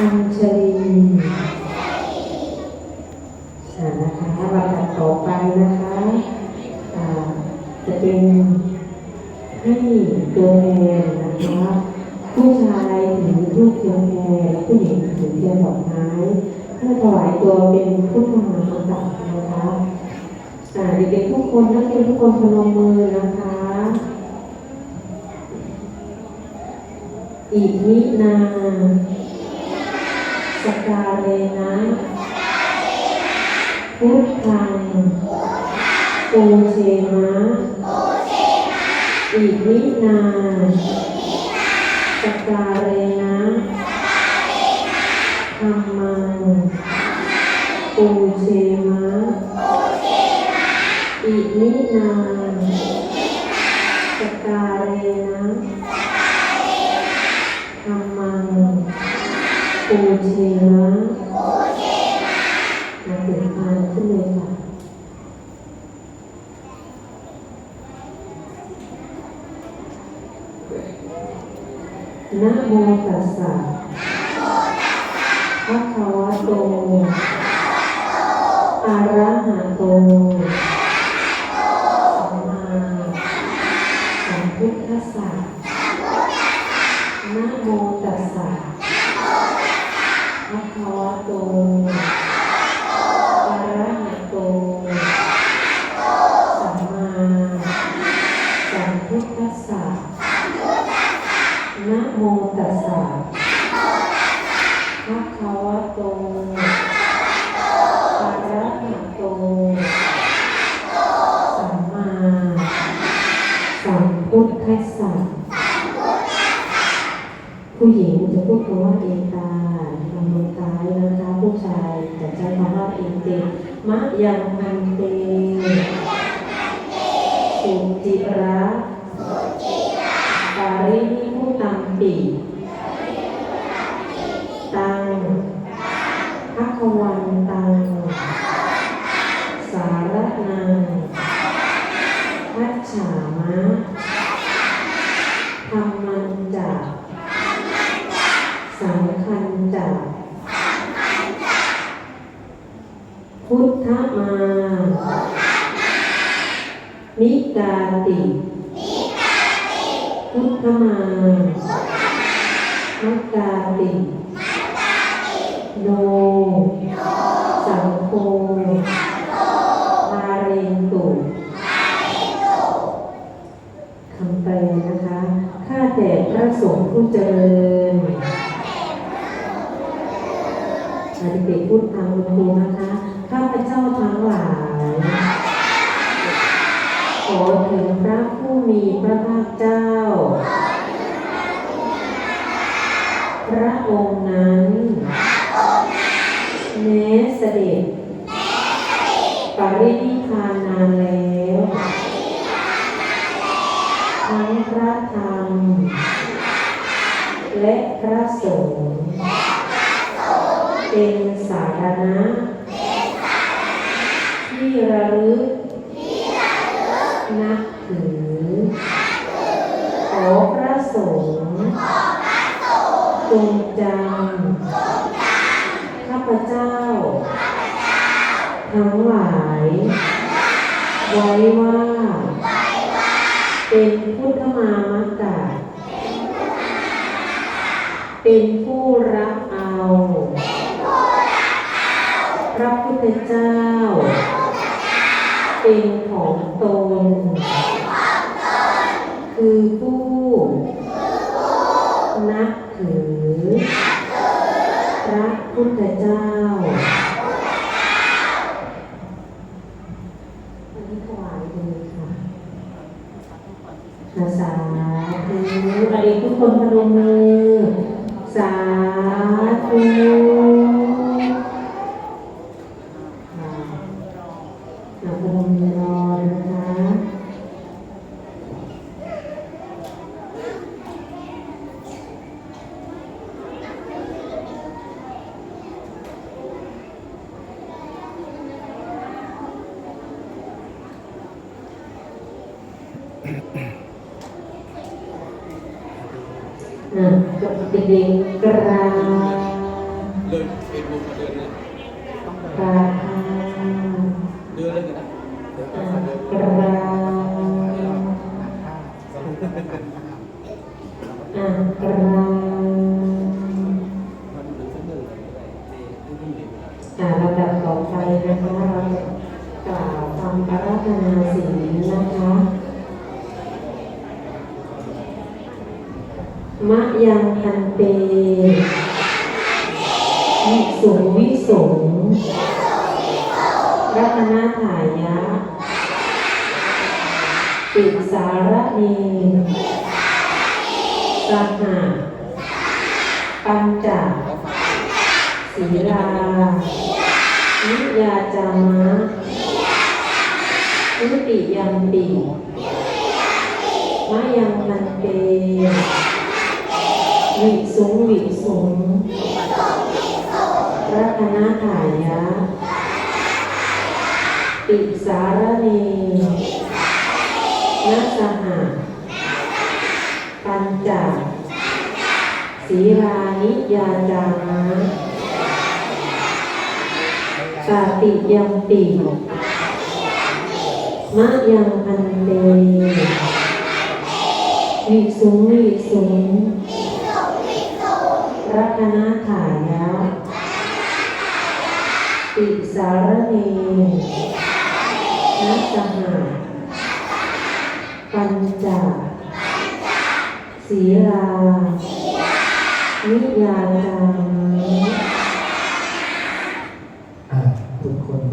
อัญชลีอ่านะคะลำดับต่อไปนะคะอ่าจะเป็นให้ตัวแทนนะคะ ผู้ชายถือทูบเทียนแพรและผู้หญิงถือเทียนดอกไม้เพื่อถวายตัวเป็นพุทธมหากษัตริย์นะคะอ่าเด็กๆทุกคนนักเรียนทุกคนพนมมือนะคะอิมินา สกาเลนะพุทธังปูเชนะอิมินาสกาเลนะธรรมังปูเชนะอิมินา ปูเชนะมาถึงทานขึ้นเลยค่ะนะโมตัสสะภะคะวะโตอะระหะโต สัมมาสัมพุทธัสสะ นะโมตัสสะภะคะวะโต อะระหะโต สัมมาสัมพุทธัสสะ นะโมตัสสะภะคะวะโตอะระหะโต สัมมาสัมพุทธัสสะผู้หญิงจะพูดคำว่าเอตาทำมือซ้ายนะคะ ผู้ชายจะใช้คำว่าเอเตมะยังพันเตสุจิระปารินิพุตัม ปิตังพักวันตัง สารนังพัชฉามะธรรมันจะสังคันจะพุทธมา นิกาติ พุทธมา มักกาติโน สังโฆมาเรนตุคำแปลนะคะ ข้าแต่พระสงฆ์ผู้เจริญอาเด็กๆพูดตามคุณครูนะคะ ข้าพเจ้าทั้งหลาย ขอถึงพระผู้มีพระภาคเจ้า พระ องค์นั้นแม้เสด็จปรินิพานนานแล้วทั้งพระธรรม และพระสงฆ์เป็นสาธารณะ ที่ระลึกนับถือขอพระสงฆ์จงจำข้าพเจ้า ทั้งหลายไว้ว่า เป็นพุทธมามกะเป็นผู้รับเอา พระพุทธเจ้า เป็นของตน คือผู้นับถือพระพุทธเจ้า อันนี้ถวายเลยค่ะอาสาธุอดีตทุก คนพนมมือ สาธุค่ะอะพนมมือรอนะคะ อะจบเด็กกราบเดินเฟซบุ๊กมาเดินเลยราคาเดินเลยนะเดินไปอ่าเดินกราอ่ากราเดินเลยที่ที่ดีอ่าลำดับต่อไปนะคะเราจะกล่าวคำอาราธนาศีลนะคะ มะยังพันเตวิสุงวิสงรัตนาถายะปิสารเนสหะปัญจแล้วฝากศีลานิยาจามะนิติยัมปิมะยังพันเต วิสุงวิสุงรัตนาถายะปิสารเนนัสหะปัญจศีลานิยาจามะตาติยัมปิมะยังพันเตวิสุงวิสุง รัตนาถายะปิสารเนนัสหาปัญจศีลานิยาจาม